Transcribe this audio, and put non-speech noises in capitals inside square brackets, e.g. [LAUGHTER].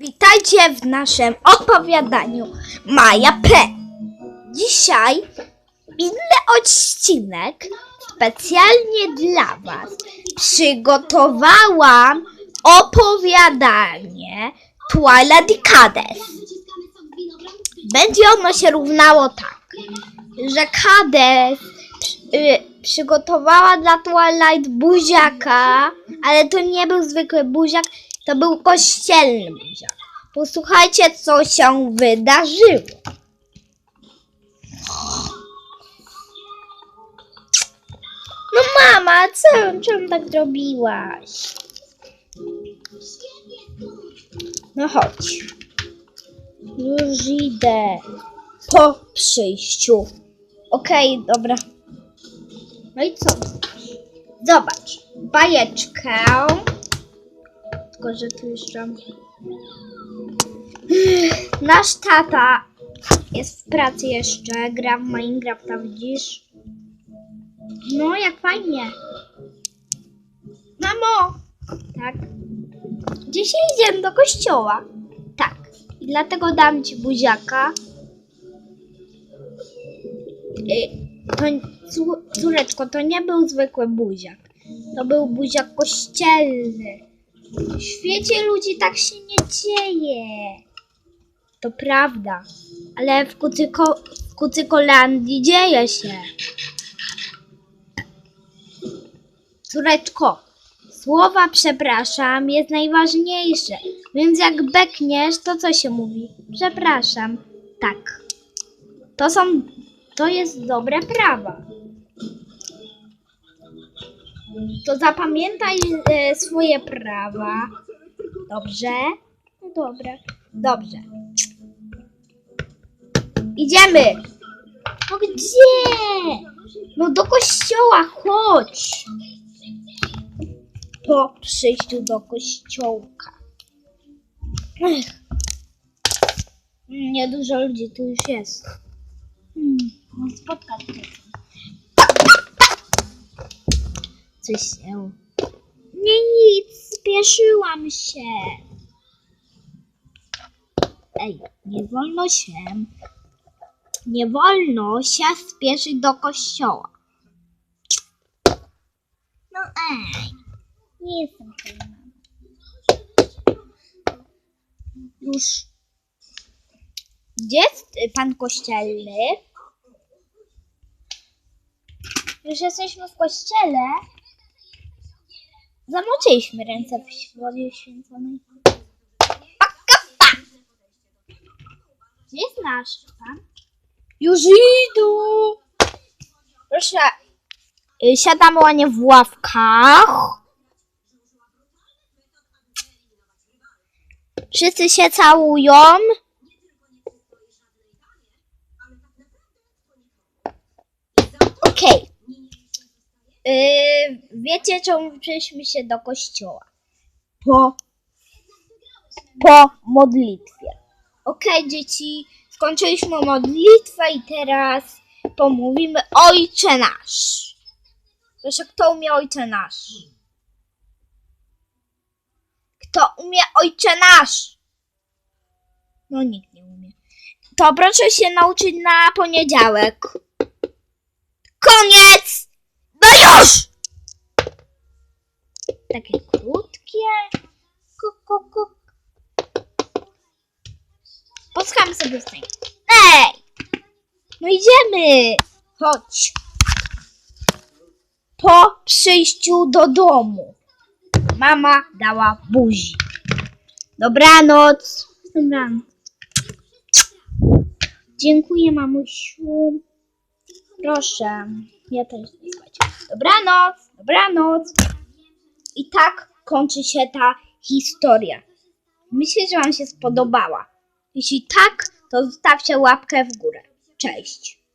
Witajcie w naszym opowiadaniu Maja P. Dzisiaj inny odcinek specjalnie dla Was przygotowałam opowiadanie Twilight Cades. Będzie ono się równało tak, że Cades y, przygotowała dla Twilight buziaka, ale to nie był zwykły buziak, to był kościelny buziak. Posłuchajcie, co się wydarzyło. No mama, co, czemu tak zrobiłaś? No chodź. Już idę. Po przyjściu. Okej, dobra. No i co? Zobacz. Bajeczkę. Tylko, że tu jeszcze... [SIGHS] Nasz tata jest w pracy jeszcze. Gra w Minecrafta, widzisz? No, jak fajnie. Mamo! Tak. Dzisiaj idziemy do kościoła. Tak. I dlatego dam ci buziaka. Y, To, cór- córeczko, to nie był zwykły buziak. To był buziak kościelny. W świecie ludzi tak się nie dzieje. To prawda. Ale w, Kucyko, w Kucykolandii dzieje się. Córeczko, słowa przepraszam jest najważniejsze. Więc jak bekniesz, to co się mówi? Przepraszam. Tak. To są. To jest dobre prawa. To zapamiętaj e, swoje prawa. Dobrze? No dobra. Dobrze. Idziemy. No gdzie? No do kościoła, chodź. Po przyjściu do kościołka. Ech. Niedużo ludzi tu już jest. Hmm, no spotkać się. Coś się. Nie nic, spieszyłam się. Ej, nie wolno się. Nie wolno się spieszyć do kościoła. No ej, nie jestem pewna. Już. Gdzie jest pan kościelny? Już jesteśmy w kościele. Zamoczyliśmy ręce w wodzie święconej. Pakapa! Gdzie jest nasz pan? Już idą! Proszę, y, siadamy ładnie w ławkach. Wszyscy się całują. Okej. Yy, wiecie, czemu przyszliśmy się do kościoła? Po, po modlitwie. Okej, dzieci, skończyliśmy modlitwę i teraz pomówimy Ojcze Nasz. Proszę, kto umie Ojcze Nasz? Kto umie Ojcze Nasz? No, nikt nie umie. To proszę się nauczyć na poniedziałek. Koniec! No już! Takie krótkie. Kuk, kuk, kuk. Posłuchamy sobie piosenki. Ej! No idziemy! Chodź. Po przyjściu do domu mama dała buzi. Dobranoc. Dobranoc. Dziękuję, mamusiu. Proszę. Ja też idę spać. Dobranoc. Dobranoc. I tak kończy się ta historia. Myślę, że Wam się spodobała. Jeśli tak, to zostawcie łapkę w górę. Cześć.